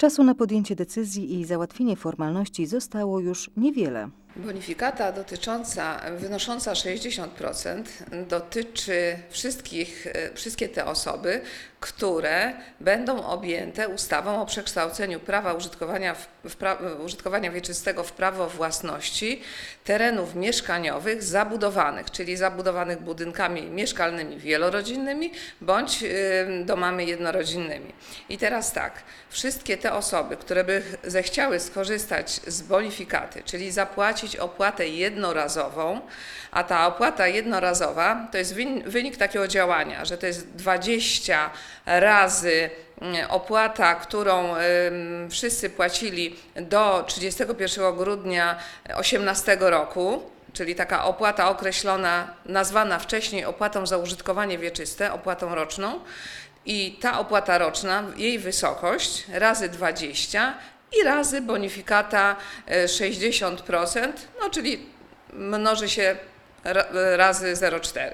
Czasu na podjęcie decyzji i załatwienie formalności zostało już niewiele. Bonifikata dotycząca, wynosząca 60% dotyczy wszystkich, e, wszystkie te osoby, które będą objęte ustawą o przekształceniu prawa użytkowania, w, pra, użytkowania wieczystego w prawo własności terenów mieszkaniowych zabudowanych, czyli zabudowanych budynkami mieszkalnymi wielorodzinnymi bądź domami jednorodzinnymi. I teraz tak, wszystkie te osoby, które by zechciały skorzystać z bonifikaty, czyli zapłacić opłatę jednorazową, a ta opłata jednorazowa to jest wyn- wynik takiego działania, że to jest 20 razy mm, opłata, którą wszyscy płacili do 31 grudnia 2018 roku, czyli taka opłata określona, nazwana wcześniej opłatą za użytkowanie wieczyste, opłatą roczną. I ta opłata roczna, jej wysokość razy 20 i razy bonifikata e, 60%, no czyli mnoży się ra- razy 0,4.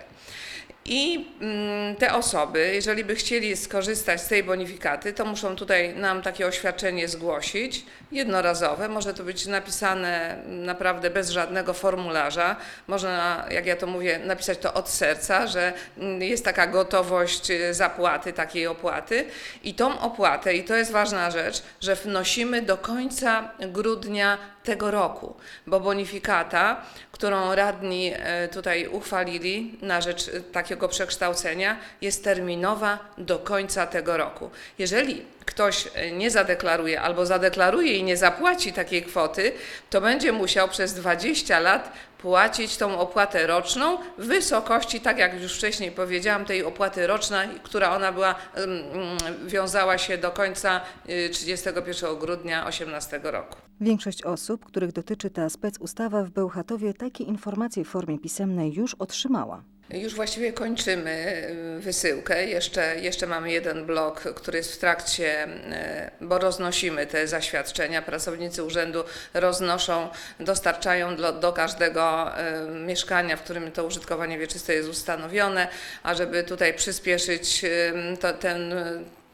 I mm, te osoby, jeżeli by chcieli skorzystać z tej bonifikaty, to muszą tutaj nam takie oświadczenie zgłosić, jednorazowe. Może to być napisane naprawdę bez żadnego formularza. Można, jak ja to mówię, napisać to od serca, że mm, jest taka gotowość y, zapłaty takiej opłaty. I tą opłatę, i to jest ważna rzecz, że wnosimy do końca grudnia tego roku, bo bonifikata, którą radni e, tutaj uchwalili na rzecz e, takiego przekształcenia, jest terminowa do końca tego roku. Jeżeli ktoś e, nie zadeklaruje albo zadeklaruje i nie zapłaci takiej kwoty, to będzie musiał przez 20 lat płacić tą opłatę roczną w wysokości, tak jak już wcześniej powiedziałam, tej opłaty rocznej, która ona była, wiązała się do końca y, 31 grudnia 2018 roku. Większość osób, których dotyczy ta specustawa w Bełchatowie, takie informacje w formie pisemnej już otrzymała. Już właściwie kończymy y, wysyłkę. Jeszcze, jeszcze mamy jeden blok, który jest w trakcie, y, bo roznosimy te zaświadczenia. Pracownicy urzędu roznoszą, dostarczają do, do każdego y, mieszkania, w którym to użytkowanie wieczyste jest ustanowione, a żeby tutaj przyspieszyć to, ten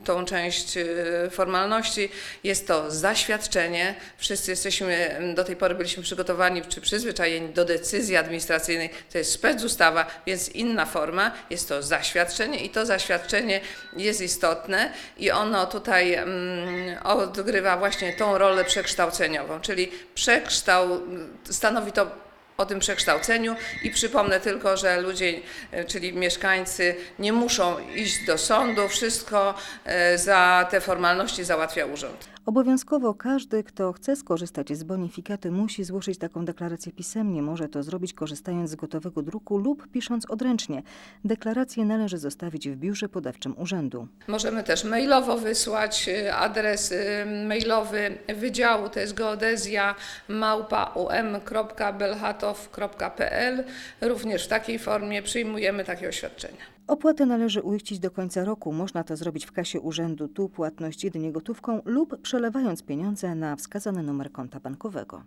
tą część y, formalności. Jest to zaświadczenie. Wszyscy jesteśmy, do tej pory byliśmy przygotowani czy przyzwyczajeni do decyzji administracyjnej. To jest specustawa, więc inna forma. Jest to zaświadczenie i to zaświadczenie jest istotne i ono tutaj odgrywa właśnie tą rolę przekształceniową, czyli przekształ, stanowi to o tym przekształceniu i przypomnę tylko, że ludzie, e, czyli mieszkańcy nie muszą iść do sądu, wszystko e, za te formalności załatwia urząd. Obowiązkowo każdy, kto chce skorzystać z bonifikaty, musi złożyć taką deklarację pisemnie. Może to zrobić korzystając z gotowego druku lub pisząc odręcznie. Deklarację należy zostawić w biurze podawczym urzędu. Możemy też mailowo wysłać y, adres y, mailowy wydziału, to jest geodezja małpa um.belchatow.pl. Również w takiej formie przyjmujemy takie oświadczenia. Opłatę należy uiścić do końca roku. Można to zrobić w kasie urzędu, tu płatność jedynie gotówką lub przelewając pieniądze na wskazany numer konta bankowego.